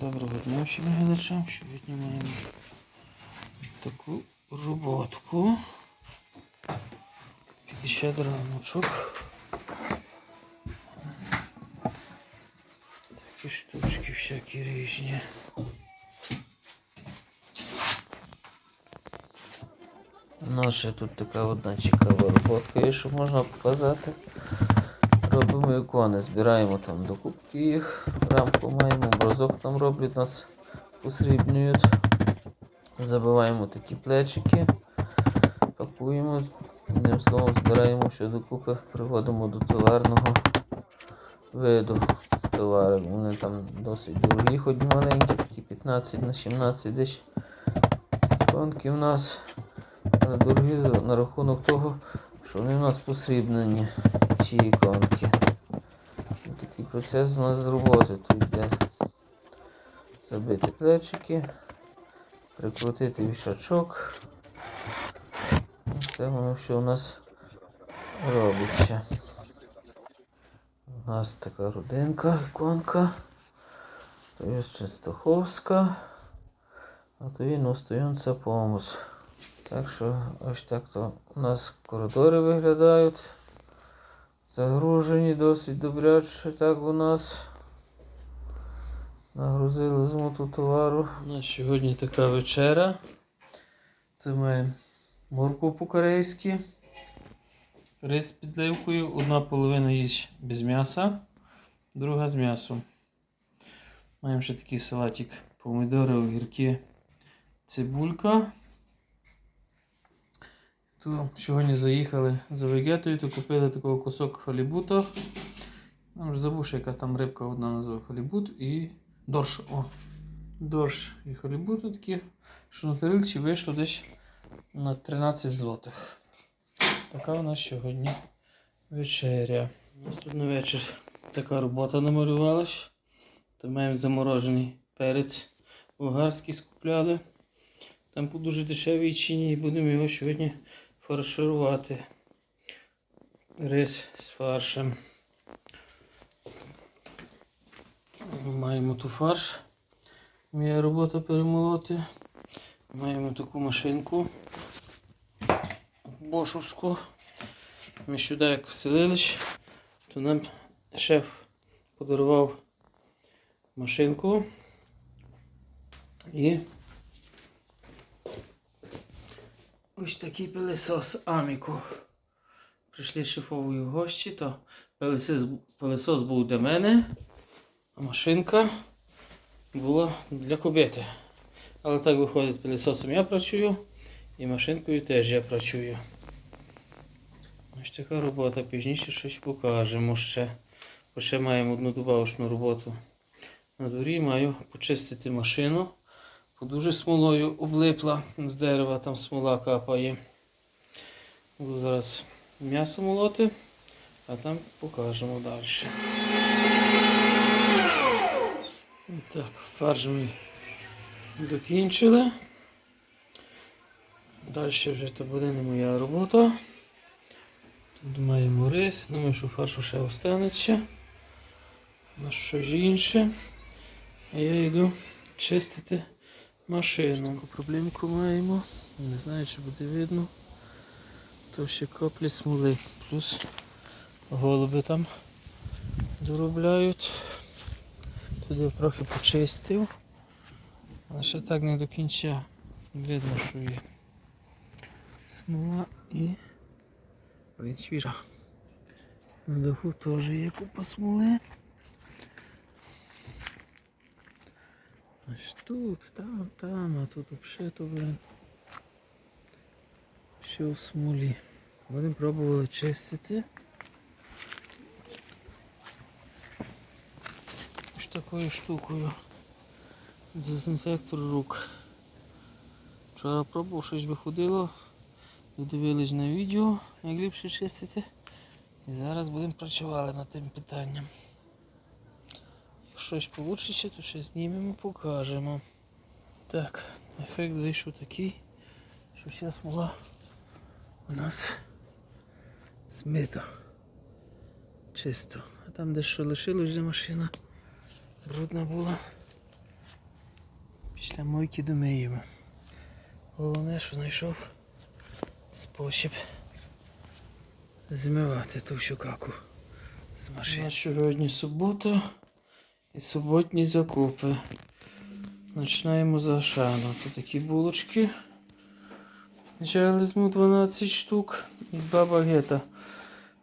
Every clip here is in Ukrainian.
Доброго дня всім глядачам. Сьогодні маємо таку роботку. 50 рамочок. Такі штучки всякі різні. Ну, ще тут така одна цікава роботка є, що можна показати. Робимо ікони, збираємо там докупки їх, рамку маємо, образок там роблять, нас посрібнюють. Забиваємо такі плечики, пакуємо, одним словом збираємо все докупи, приводимо до товарного виду товари. Вони там досить дорогі, хоч маленькі, такі 15 на 17 десь конки в нас. Дорогі на рахунок того, що вони в нас посрібнені, ці іконки. Процес у нас з роботи. Тут йде забити плечики, прикрутити вішачок. Це воно все у нас робиться. У нас така родинка, іконка. То є Частоховська, а то є настоянця помус. Так що ось так то у нас коридори виглядають. Загружені досить добряче так у нас. Нагрузили змоту товару. У нас сьогодні така вечеря. Це маємо морку по-корейськи. Рис з підливкою. Одна половина їсть без м'яса, друга з м'ясом. Маємо ще такий салатик. Помідори, огірки, цибулька. То сьогодні заїхали за вегетою, то купили такий кусок халібута. Я вже забув, що яка там рибка одна називає халібут і дорш. О, дорш і халібут такі, що на тарілці вийшло десь на 13 злотих. Така у нас сьогодні вечеря. У тут на вечір така робота намалювалась. То маємо заморожений перець болгарський скупляли. Там дуже дешевій ціні і будемо його сьогодні фарширувати. Рис з фаршем. Маємо ту фарш. Моя робота перемолоти. Маємо таку машинку бошовську. Ми сюди як вселились, то нам шеф подарував машинку і ось такий пилесос Аміко. Прийшли шефової гості, то пилесос, пилесос був для мене, а машинка була для кобити. Але так виходить, пилесосом я працюю і машинкою теж я працюю. Ось така робота, пізніше щось покажемо ще. Бо ще маємо одну добавочну роботу. На дворі маю почистити машину. Дуже смолою облипла з дерева, там смола капає. Буду зараз м'ясо молоти, а там покажемо далі. Так, фарш ми докінчили. Далі вже то буде не моя робота. Тут маємо рис, думаю, що фаршу ще останеться. На щось інше. А я йду чистити машину. Таку проблемку маємо. Не знаю, чи буде видно. То ще каплі смоли. Плюс голуби там доробляють. Туди трохи почистив. Але ще так не до кінця. Видно, що є смола і блін, свіжа. На даху теж є купа смоли. Ось тут, там, там, а тут взагалі то, блин. Все в смолі. Будемо пробувати чистити. Ось такою штукою. Дезінфектор рук. Вчора пробував, щось виходило. Дивились на відео, як ліпше чистити. І зараз будемо працювати над тим питанням. Щось вийде, то ще знімемо, покажемо. Так, ефект вийшов такий, що вся смола у нас змита. Чисто. А там де що лишилось, де машина брудна була, Після мойки домиємо. Головне, що знайшов спосіб змивати ту всю каку з машини. Сьогодні субота і суботні закупи. Починаємо з Ашану. Тут такі булочки. Джелезму 12 штук і два багета.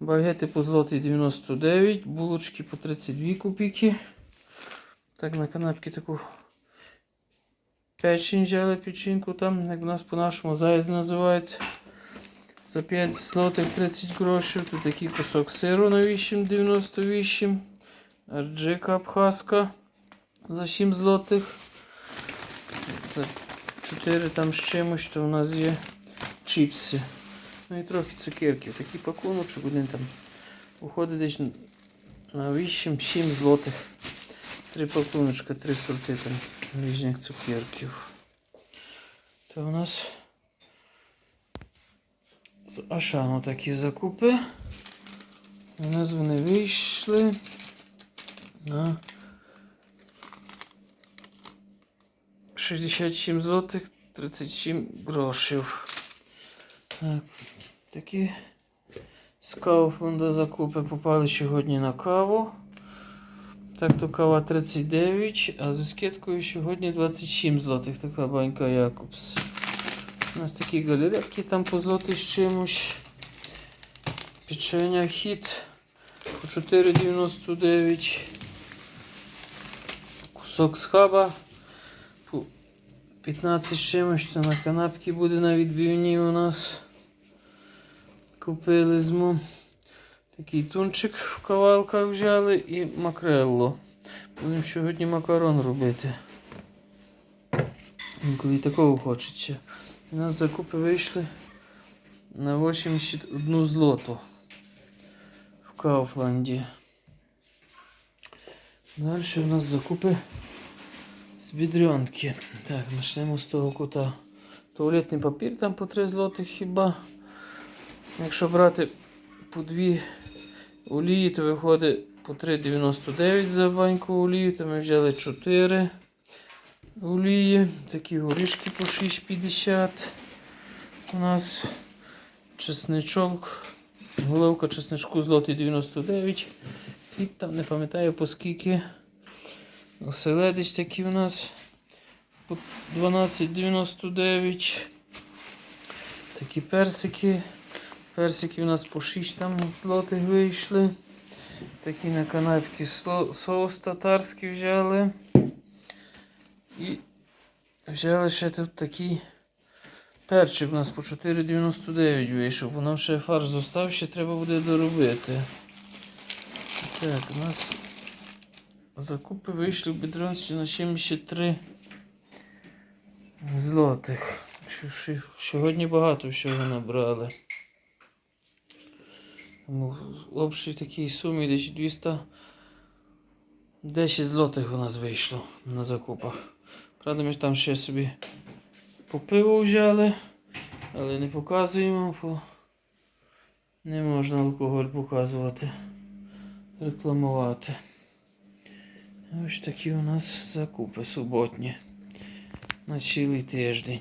Багети по злотий 99, булочки по 32 копійки. Так, на канапки таку печень взяли печінку там, як в нас по-нашому заяць називають. За 5 злотих 30 грошей. Тут такий кусок сиру на 8,98. Арджика абхазка за 7 злотих. За 4 там з чимось, то у нас є чіпси. Ну і трохи цукерки. Такий пакуночок один там уходить десь на 8-7 злотих. Три пакуночка, три сорти там різних цукерків. То у нас з Ашану такі закупи. У нас вони вийшли на 67 злотих 37 грошів. Так, такі з Кауфланда закупи попали сьогодні на каву. Так, то кава 39, а за скидкою сьогодні 27 злотих. Така банька Якобс. У нас такі галеретки там по злотих з чимось. Печення хіт по 4,99. Кусок з хаба по 15 з чимось. Це на канапки буде на відбивні у нас. Купили зму. Такий тунчик в кавалках взяли і макрелло. Будемо сьогодні макарон робити. Коли такого хочеться. У нас закупи вийшли на 81 злоту в Кауфланді. Далі у нас закупи з бідрянки. Так, почнемо з того кута. Туалетний папір там по 3 злотих хіба. Якщо брати по 2 олії, то виходить по 3,99 за баньку олії, то ми взяли 4 олії. Такі горішки по 6,50. У нас чесничок, головка чесничку злотий 99. Хліб там не пам'ятаю по скільки. Оселедич такі у нас по 12,99. Такі персики. Персики у нас по 6 там злотих вийшли. Такі на канапки соус татарський взяли. І взяли ще тут такий перчик у нас по 4,99 вийшов, бо нам ще фарш зостав, ще треба буде доробити. Так, у нас закупи вийшли в бідронці на 73 злотих. Сьогодні багато всього набрали. Ну, в общій такій сумі десь 210 злотих у нас вийшло на закупах. Правда, ми там ще собі по пиво взяли, але не показуємо, бо не можна алкоголь показувати, рекламувати. Ось такі у нас закупи суботні на цілий тиждень.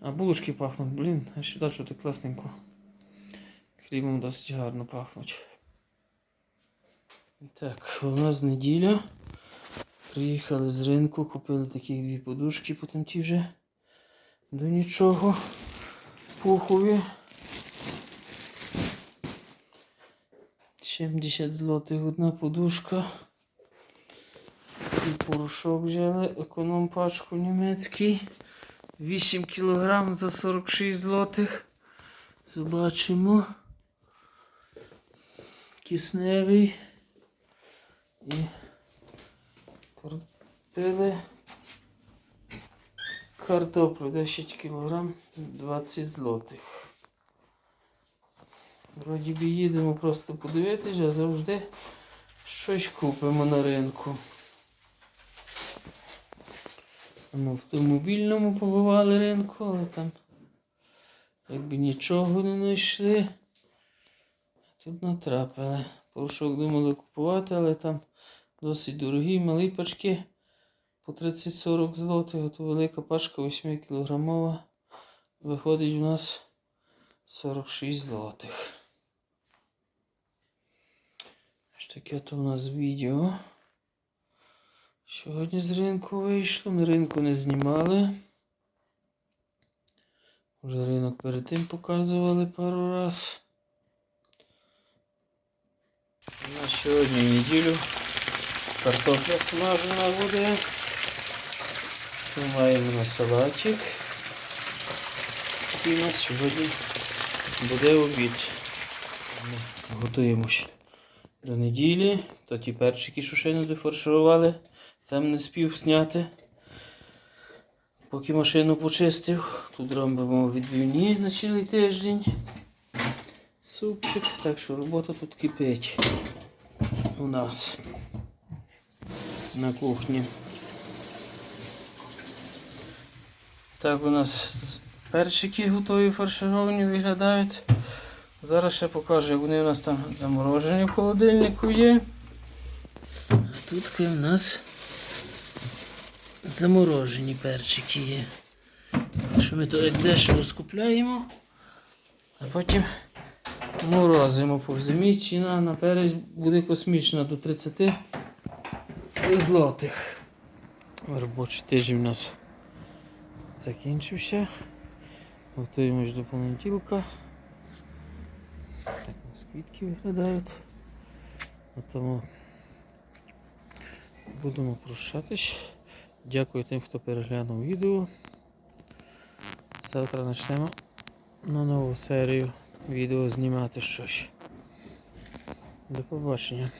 А булочки пахнуть, блін, а сюди що ти класненько. Хлібом досить гарно пахнуть. Так, у нас неділя. Приїхали з ринку, купили такі дві подушки, потім ті вже до нічого. Пухові. 70 злотих одна подушка. І порошок взяли, економ пачку німецький. 8 кг за 46 злотих. Побачимо. Кисневий. І купили картоплю 10 кг 20 злотих. Вроді би їдемо просто подивитися, а завжди щось купимо на ринку. Ми автомобільному побували ринку, але там якби нічого не знайшли. Тут натрапили. Порошок думали купувати, але там досить дорогі, малі пачки по 30-40 злотих, а то велика пачка 8 кілограмова. Виходить у нас 46 злотих. Таке то у нас відео. Сьогодні з ринку вийшло, на ринку не знімали. Вже ринок перед тим показували пару раз. На сьогодні неділю картопля смажена буде. Маємо на салатик. І у нас сьогодні буде обід. Ми готуємось до неділі. То ті перчики, що ще не дофарширували, там не спів зняти. Поки машину почистив, тут робимо відбивні на цілий тиждень. Супчик, так що робота тут кипить у нас на кухні. Так у нас перчики готові фаршировані виглядають. Зараз ще покажу, як вони у нас там заморожені в холодильнику є. А тут у нас заморожені перчики є. Що ми то дешево скупляємо, а потім морозимо по зимі. Ціна на перець буде космічна до 30 злотих. Робочий тиждень у нас закінчився. Готуємось до понеділка. Так квітки виглядають. Тому будемо прощатись. Дякую тим, хто переглянув відео. Завтра почнемо на нову серію відео знімати щось. До побачення.